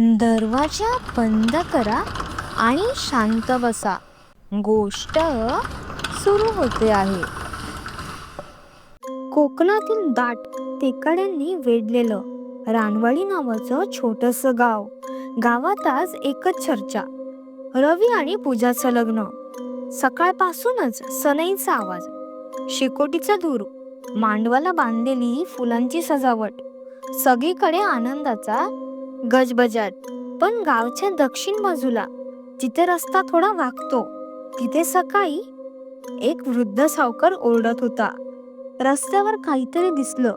दरवाजा बंद करा आणि शांत बसा. गोष्ट सुरू होते आहे. कोकणातील दाट टेकड्यांनी वेढलेलं रानवाडी नावाचं छोटस गाव. गावात आज एकच चर्चा. रवी आणि पूजाचं लग्न. सकाळपासूनच सनईचा आवाज. शेकोटीचा धूर. मांडवाला बांधलेली फुलांची सजावट. सगळीकडे आनंदाचा गजबजाट पण गावच्या दक्षिण बाजूला जिथे रस्ता थोडा वागतो तिथे सकाळी एक वृद्ध सावकार ओरडत होता. रस्त्यावर काहीतरी दिसलं.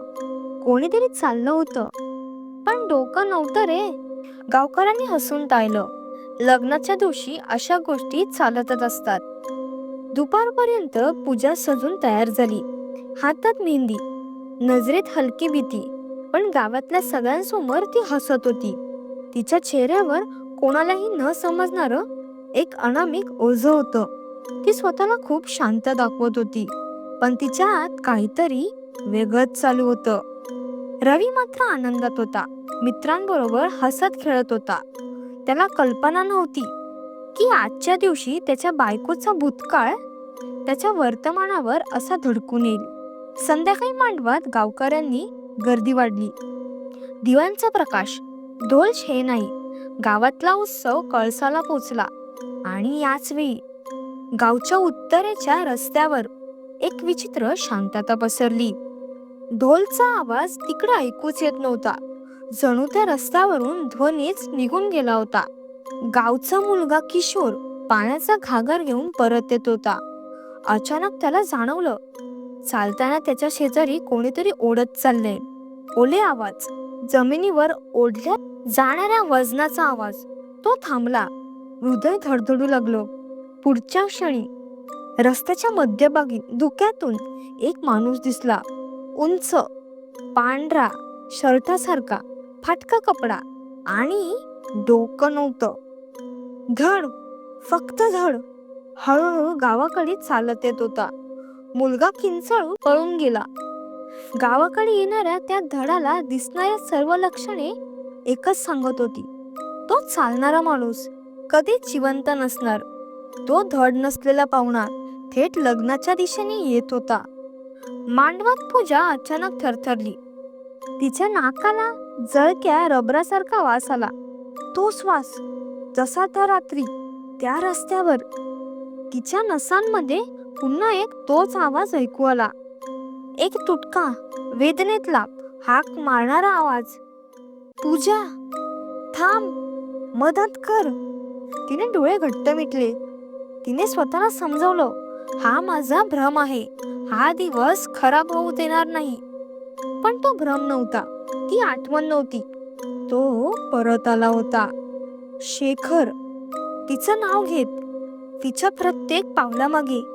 कोणीतरी चाललं होतं. पण डोकं नव्हतं रे. गावकऱ्यांनी हसून टाळलं. लग्नाच्या दिवशी अशा गोष्टी चालतच असतात. दुपारपर्यंत पूजा सजून तयार झाली. हातात मेहंदी नजरेत हलकी भीती पण गावातल्या सगळ्यांसमोर ती हसत होती. तिच्या चेहऱ्यावर कोणालाही न समजणार एक अनामिक ओझ होतं. ती स्वतःला खूप शांत दाखवत होती. पण तिच्या आत काहीतरी वेगळंच चालू होतं. रवी मात्र आनंदात होता. मित्रांबरोबर हसत खेळत होता. त्याला कल्पना नव्हती की आजच्या दिवशी त्याच्या बायकोचा भूतकाळ त्याच्या वर्तमानावर असा धडकून येईल. संध्याकाळी मांडवात गावकऱ्यांनी गर्दी वाढली. दिव्यांचा प्रकाश. ढोल हे नाही. गावातला उत्सव कळसाला पोचला. आणि याच वेळी गावच्या उत्तरेच्या रस्त्यावर एक विचित्र शांतता पसरली. ढोलचा आवाज तिकडे ऐकूच येत नव्हता. जणू त्या रस्त्यावरून ध्वनीच निघून गेला होता. गावचा मुलगा किशोर पाण्याचा घागर घेऊन परत येत होता. अचानक त्याला जाणवलं चालताना त्याच्या शेजारी कोणीतरी ओढत चाललंय. ओले आवाज. जमिनीवर ओढल्या जाणाऱ्या वजनाचा आवाज. तो थांबला. हृदय धडधडू लागलो. पुढच्या क्षणी रस्त्याच्या मध्यभागी धुक्यातून एक माणूस दिसला. उंच पांढरा शर्टासारखा फाटका कपडा आणि डोकं नव्हतं. धड फक्त धड. हळूहळू गावाकडे चालत येत होता. मुलगा किंचळू पळून गेला. गावाकडे येणाऱ्या त्या धडाला दिसणाऱ्या सर्व लक्षणे एकच सांगत होती. तो चालणारा माणूस कधीच जिवंत नसणार. तो धड नसलेला पाहुणा थेट लग्नाच्या दिशेने येत होता. मांडवात पूजा अचानक थरथरली. तिच्या नाकाला जळक्या रबरासारखा वास आला. तो श्वास जसा त्या रात्री त्या रस्त्यावर तिच्या नसांमध्ये पुन्हा एक तोच आवाज ऐकू आला. एक तुटका वेदनेतला हाक मारणारा आवाज. पूजा थांब मदत कर. तिने डोळे घट्ट मिटले. तिने स्वतःला समजवलं हा माझा भ्रम आहे. हा दिवस खराब होऊ देणार नाही. पण तो भ्रम नव्हता. ती आठवण नव्हती. तो परत आला होता. शेखर तिचं नाव घेत तिच्या प्रत्येक पावलामागे.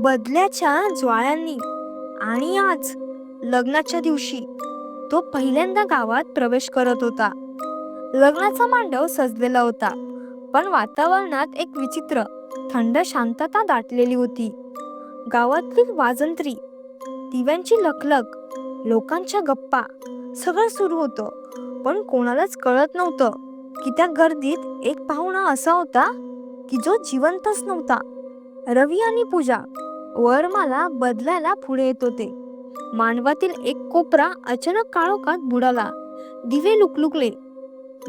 बदल्याच्या ज्वाळ्यांनी. आणि आज लग्नाच्या दिवशी तो पहिल्यांदा गावात प्रवेश करत होता. लग्नाचा मांडव सजलेला होता पण वातावरणात एक विचित्र थंड शांतता दाटलेली होती. गावातली वाजंत्री दिव्यांची लखलख लोकांच्या गप्पा सगळं सुरू होतं. पण कोणालाच कळत नव्हतं की त्या गर्दीत एक पाहुणा असा होता की जो जिवंतच नव्हता. रवी आणि पूजा वरमाला बदलायला पुढे येत होते. मानवातील एक कोपरा अचानक काळोखात बुडाला. दिवे लुकलुकले.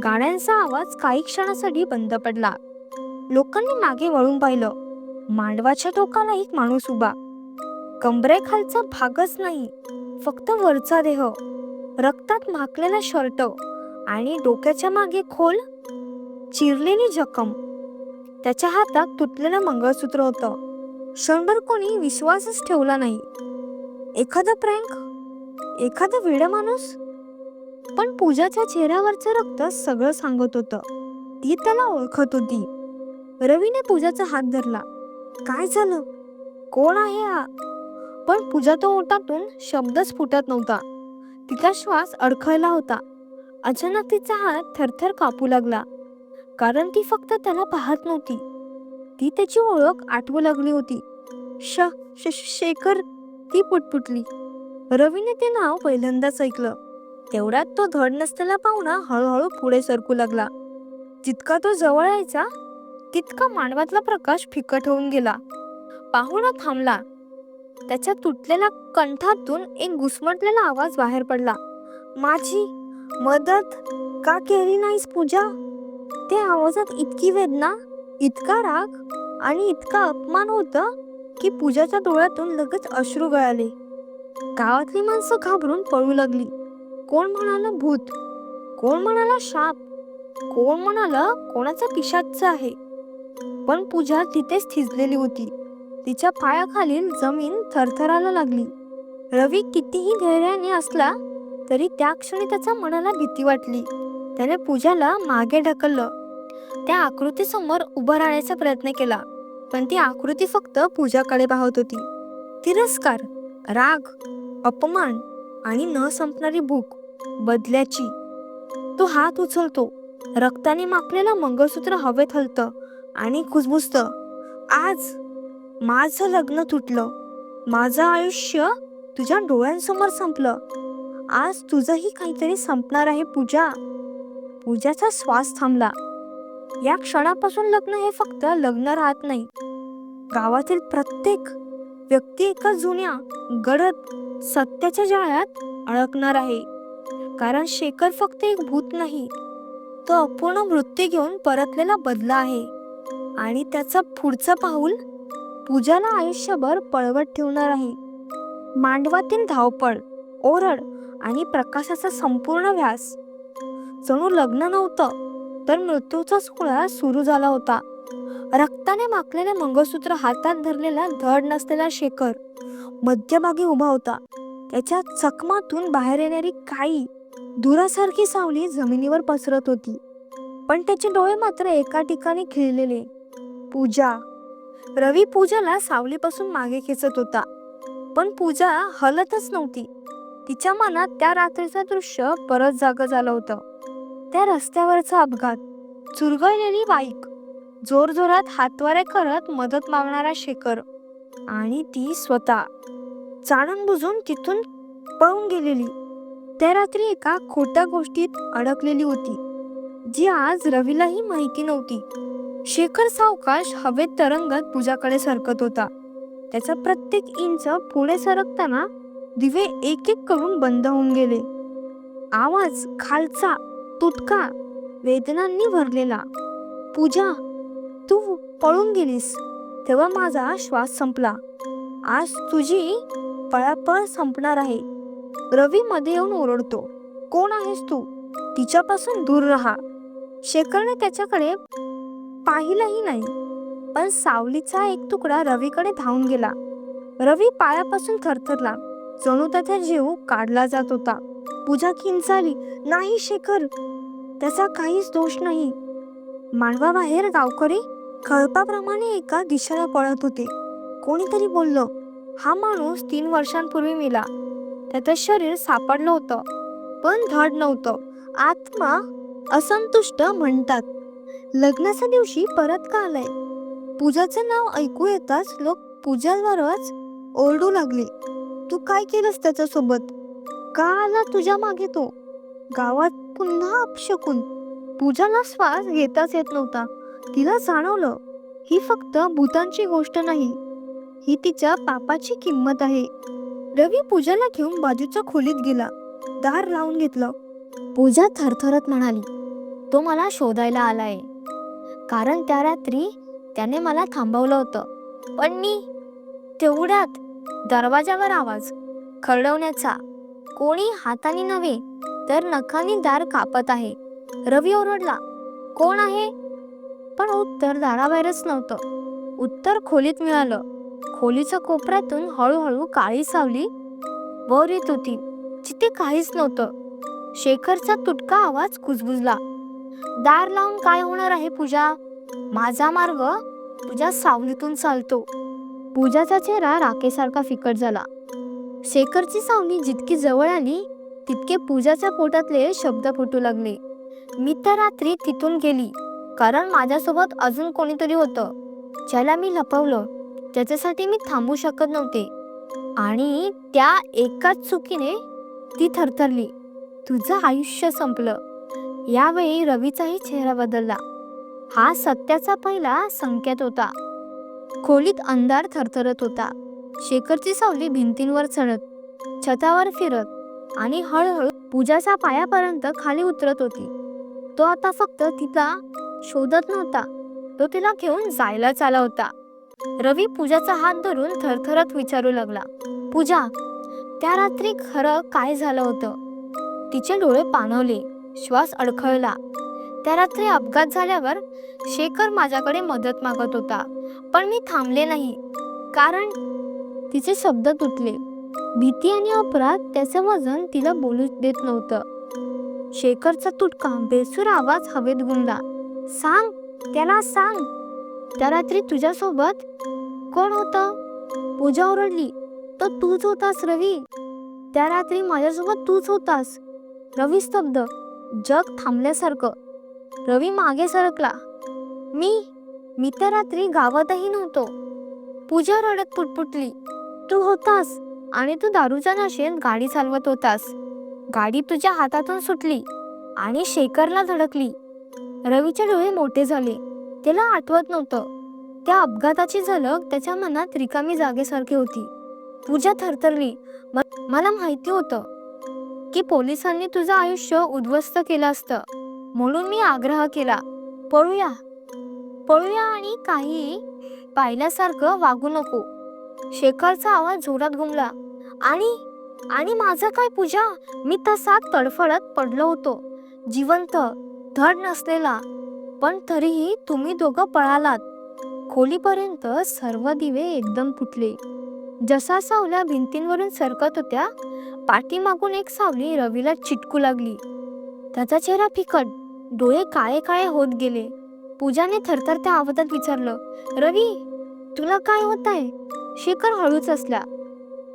गाड्यांचा आवाज काही क्षणासाठी बंद पडला. लोकांनी मागे वळून पाहिलं. मांडवाच्या टोकाला एक माणूस उभा. कंबरेखालचा भागच नाही फक्त वरचा देह. रक्तात माकलेला शर्ट आणि डोक्याच्या मागे खोल चिरलेली जखम. त्याच्या हातात तुटलेलं मंगळसूत्र होतं. क्षणभर कोणी विश्वासच ठेवला नाही. एखादा प्रँक एखादा वेड माणूस. पण पूजाच्या चेहऱ्यावरचं रक्त सगळं सांगत होतं. ती त्याला ओळखत होती. रवीने पूजाचा हात धरला. काय झालं? कोण आहे हा? पण पूजा तो ओटातून शब्दच फुटत नव्हता. तिचा श्वास अडखळला होता. अचानक तिचा हात थरथर कापू लागला. कारण ती फक्त त्याला पाहत नव्हती. ती त्याची ओळख आठवू लागली होती. श श- शेखर ती पुटपुटली. रवीने ते नाव पहिल्यांदाच ऐकलं. तेवढ्यात तो धड नसलेला पाहुणा हळूहळू पुढे सरकू लागला. जितका तो जवळ यायचा तितका मांडवातला प्रकाश फिकट होऊन गेला. पाहुणा थांबला. त्याच्या तुटलेल्या कंठातून एक घुसमटलेला आवाज बाहेर पडला. माझी मदत का केली नाहीस पूजा? त्या आवाजात इतकी वेदना इतका राग आणि इतका अपमान होता की पूजाच्या डोळ्यातून लगेच अश्रू गळाले. गावातली माणसं घाबरून पळू लागली. कोण म्हणाला भूत? कोण म्हणाला शाप? कोण म्हणाला कोणाचा पिशाच आहे? पण पूजा तिथेच थिजलेली होती. तिच्या पायाखालील जमीन थरथरायला लागली. रवी कितीही धैर्याने असला तरी त्या क्षणी त्याच्या मनाला भीती वाटली. त्याने पूजाला मागे ढकललं. त्या आकृतीसमोर उभं राहण्याचा प्रयत्न केला. पण ती आकृती फक्त पूजाकडे पाहत होती. तिरस्कार राग अपमान आणि न संपणारी भूक बदल्याची. तो हात उचलतो. रक्ताने माखलेलं मंगळसूत्र हवेत हलतं आणि कुजबुजतं आज माझं लग्न तुटलं. माझं आयुष्य तुझ्या डोळ्यांसमोर संपलं. आज तुझंही काहीतरी संपणार आहे पूजा. पूजाचा श्वास थांबला. या क्षणापासून लग्न हे फक्त लग्न राहत नाही. गावातील प्रत्येक व्यक्ती एका जुन्या गडद सत्याच्या जाळ्यात अडकणार आहे. कारण शेखर फक्त एक भूत नाही तो अपूर्ण वृत्ती घेऊन परतलेला बदला आहे. आणि त्याचा पुढचा पाऊल पूजाला आयुष्यभर पळवत ठेवणार आहे. मांडवातील धावपळ ओरड आणि प्रकाशाचा संपूर्ण व्यास. जणू लग्न नव्हतं तर मृत्यूचा सोहळा सुरू झाला होता. रक्ताने माखलेले मंगळसूत्र हातात धरलेला धड नसलेला शेखर मध्यभागी उभा होता. त्याच्या चकमातून बाहेर येणारी काळी दुरासारखी सावली जमिनीवर पसरत होती. पण त्याचे डोळे मात्र एका ठिकाणी खिळलेले. पूजा. रवी पूजाला सावलीपासून मागे खेचत होता. पण पूजा हलतच नव्हती. तिच्या मनात त्या रात्रीचं दृश्य परत जाग झालं होतं. त्या रस्त्यावरचा अपघात. चुरगळलेली बाईक. जोरजोरात हातवारे करत मदत मागणारा शेखर आणि ती स्वतः. जाणून बुजून तिथून पळून गेलेली. त्या रात्री एका खोट्या गोष्टीत अडकलेली होती जी आज रवीलाही माहिती नव्हती. शेखर सावकाश हवेत तरंगत पूजाकडे सरकत होता. त्याचा प्रत्येक इंच पुढे सरकताना दिवे एक एक करून बंद होऊन गेले. आवाज खालचा तुटका वेदनांनी भरलेला. पूजा तू पळून गेलीस. तेव्हा माझा श्वास संपला. आज तुझी पळापळ संपणार आहे. रवी मध्ये येऊन ओरडतो. कोण आहेस तू? तिच्यापासून दूर राहा. शेखरने त्याच्याकडे पाहिलंही नाही. पण सावलीचा एक तुकडा रवीकडे धावून गेला. रवी पायापासून थरथरला. जणू त्याचा जीव काढला जात होता. पूजा किंचाली नाही शेखर. त्याचा काहीच दोष नाही. मांडवाबाहेर गावकरी कळपाप्रमाणे एका दिशेला पळत होते. कोणीतरी बोललं हा माणूस तीन वर्षांपूर्वी मेला. त्याचं शरीर सापडलं होतं पण धड नव्हतं. आत्मा असंतुष्ट म्हणतात. लग्नाच्या दिवशी परत का आलाय? पूजाचं नाव ऐकू येताच लोक पूजावरच ओरडू लागले. तू काय केलंस त्याच्यासोबत? का आला तुझ्या मागे तो. गावात पुन्हा अपशकून. पूजाला श्वास घेताच येत नव्हता. तिला जाणवलं ही फक्त भूतांची गोष्ट नाही. ही तिच्या पापाची किंमत आहे. रवी पूजाला घेऊन बाजूच्या खोलीत गेला. दार लावून घेतलं. पूजा थरथरत म्हणाली तो मला शोधायला आलाय. कारण त्या रात्री त्याने मला थांबवलं होतं. पण मी तेवढ्यात दरवाजावर आवाज खरडवण्याचा कोणी हाताने नव्हे तर नखाने दार कापत आहे. रवी ओरडला कोण आहे? पण उत्तर दाराबाहेरच नव्हतं. उत्तर खोलीत मिळालं. खोलीच्या कोपऱ्यातून हळूहळू काळी सावली. वर येत होती. जिथे काहीच नव्हतं. शेखरचा तुटका आवाज कुजबुजला. दार लावून काय होणार आहे पूजा? माझा मार्ग तुझ्या सावलीतून चालतो. पूजाचा चेहरा राखेसारखा फिकट झाला. शेखरची सावली जितकी जवळ आली तितके पूजाच्या पोटातले शब्द फुटू लागले. मी तर रात्री तिथून गेली कारण माझ्यासोबत अजून कोणीतरी होतं. ज्याला मी लपवलं त्याच्यासाठी मी थांबू शकत नव्हते. आणि त्या एकाच चुकीने ती थरथरली तुझं आयुष्य संपलं. यावेळी रवीचाही चेहरा बदलला. हा सत्याचा पहिला संकेत होता. खोलीत अंधार थरथरत होता. शेखरची सावली भिंतींवर चढत छतावर फिरत आणि हळूहळू पूजाच्या पायापर्यंत खाली उतरत होती. तो आता फक्त तिला शोधत नव्हता. तो तिला घेऊन जायलाच आला होता. रवी पूजाचा हात धरून थरथरत विचारू लागला पूजा त्या रात्री खरं काय झालं होतं? तिचे डोळे पाणवले श्वास अडखळला. त्या रात्री अपघात झाल्यावर शेखर माझ्याकडे मदत मागत होता पण मी थांबले नाही. कारण तिचे शब्द तुटले. भीती आणि अपराध त्याचं वजन तिला बोलू देत नव्हतं. शेखरचा तुटका बेसूर आवाज हवेत गुंडला. सांग त्याला सांग. त्या रात्री तुझ्यासोबत कोण होतं? पूजा ओरडली तर तूच होतास रवी. त्या रात्री माझ्यासोबत तूच होतास. रवी स्तब्ध जग थांबल्यासारखं. रवी मागे सरकला. मी? मी त्या रात्री गावातही नव्हतो. पूजा रडत पुटपुटली. तू होतास आणि तू दारूच्या नशेत गाडी चालवत होतास. गाडी तुझ्या हातातून सुटली आणि शेखरला धडकली. रवीचे डोळे मोठे झाले. त्याला आठवत नव्हतं. त्या अपघाताची झलक त्याच्या मनात रिकामी जागेसारखी होती. पूजा थरथरली. मला माहिती होतं की पोलिसांनी तुझं आयुष्य उद्ध्वस्त केलं असतं. म्हणून मी आग्रह केला. पळूया. पळूया आणि काही पाहिल्यासारखं वागू नको. शेखरचा आवाज जोरात घुमला. आणि आणि माझं काय पूजा? मी तसाच तडफडत पडलो होतो. जिवंत धड नसलेला. पण तरीही तुम्ही दोघं पळालात. खोलीपर्यंत सर्व दिवे एकदम फुटले जसा सावल्या भिंतींवरून सरकत होत्या पाठीमागून एक सावली रवीला चिटकू लागली. त्याचा चेहरा फिकट डोळे काळे काळे होत गेले. पूजाने थरथरत्या आवाजात विचारलं रवी तुला काय होत आहे शेखर हळूच असला.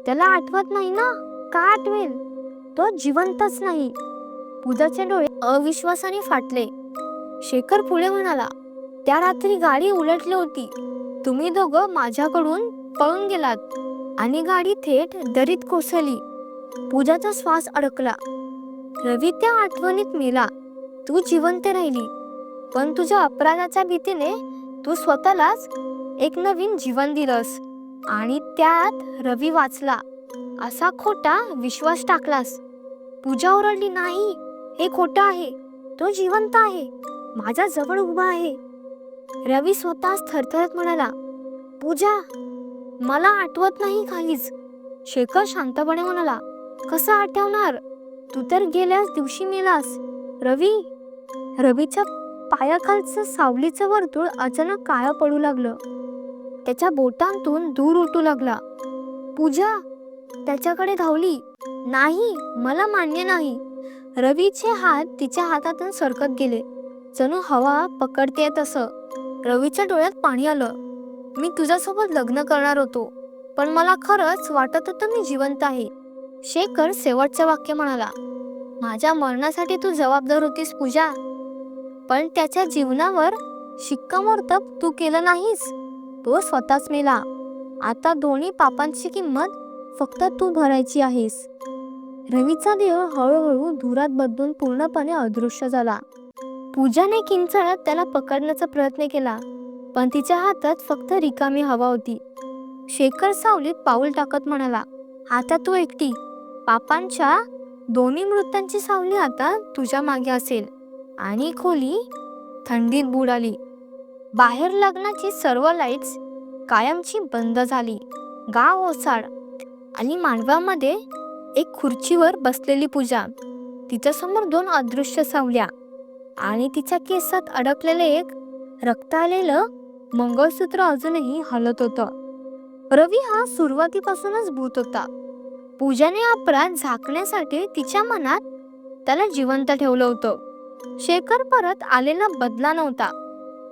त्याला आठवत नाही ना? का आठवेल? तो जिवंतच नाही. पूजाचे डोळे अविश्वासाने फाटले. शेखर पुढे म्हणाला त्या रात्री गाडी उलटली होती. तुम्ही दोघं माझ्याकडून पळून गेलात आणि गाडी थेट दरीत कोसळली. पूजाचा श्वास अडकला. रवी त्या आठवणीत मेला तू जिवंत राहिली. पण तुझ्या अपराधाच्या भीतीने तू स्वतःलाच एक नवीन जीवन दिलंस. आणि त्यात रवी वाचला. असा खोटा विश्वास टाकलास. पूजा ओरडली नाही हे खोटं आहे. तो जिवंत आहे. माझ्या जवळ उभा आहे. रवी स्वतःच थरथरत म्हणाला पूजा मला आठवत नाही काहीच. शेखर शांतपणे म्हणाला कसं आठवणार? तू तर गेल्याच दिवशी मेलास. रवी रवीच्या पायाखालचं सावलीचं वर्तुळ अचानक काळं पडू लागलं. त्याच्या बोटांतून दूर उठू लागला. पूजा त्याच्याकडे धावली. नाही मला मान्य नाही. रवीचे हात तिच्या हातातून सरकत गेले. जणू हवा पकडते तसं. रवीच्या डोळ्यात पाणी आलं. मी तुझ्यासोबत लग्न करणार होतो. पण मला खरंच वाटत होतं मी जिवंत आहे. शेखर शेवटचं वाक्य म्हणाला. माझ्या मरणासाठी तू जबाबदार होतीस पूजा. पण त्याच्या जीवनावर शिक्कामोर्तब तू केलं नाहीस. तो स्वतःच मेला. आता दोन्ही पापांची किंमत फक्त तू भरायची आहेस. रवीचा देह हळूहळू धुरात बदलून पूर्णपणे अदृश्य झाला. पूजाने किंचळत त्याला पकडण्याचा प्रयत्न केला पण तिच्या हातात फक्त रिकामी हवा होती. शेखर सावलीत पाऊल टाकत म्हणाला आता तू एकटी. पापांच्या दोन्ही मृत्यांची सावली आता तुझ्या मागे असेल. आणि खोली थंडीत बुडाली. बाहेर लग्नाची सर्व लाईट्स कायमची बंद झाली. गाव ओसाड आणि मांडवामध्ये एक खुर्चीवर बसलेली पूजा. तिच्यासमोर दोन अदृश्य सावल्या आणि तिच्या केसात अडकलेलं एक रक्त आलेलं मंगळसूत्र अजूनही हलत होतं. रवी हा सुरुवातीपासूनच भूत होता. पूजाने अपराध झाकण्यासाठी तिच्या मनात त्याला जिवंत ठेवलं होतं. शेखर परत आलेला बदला नव्हता.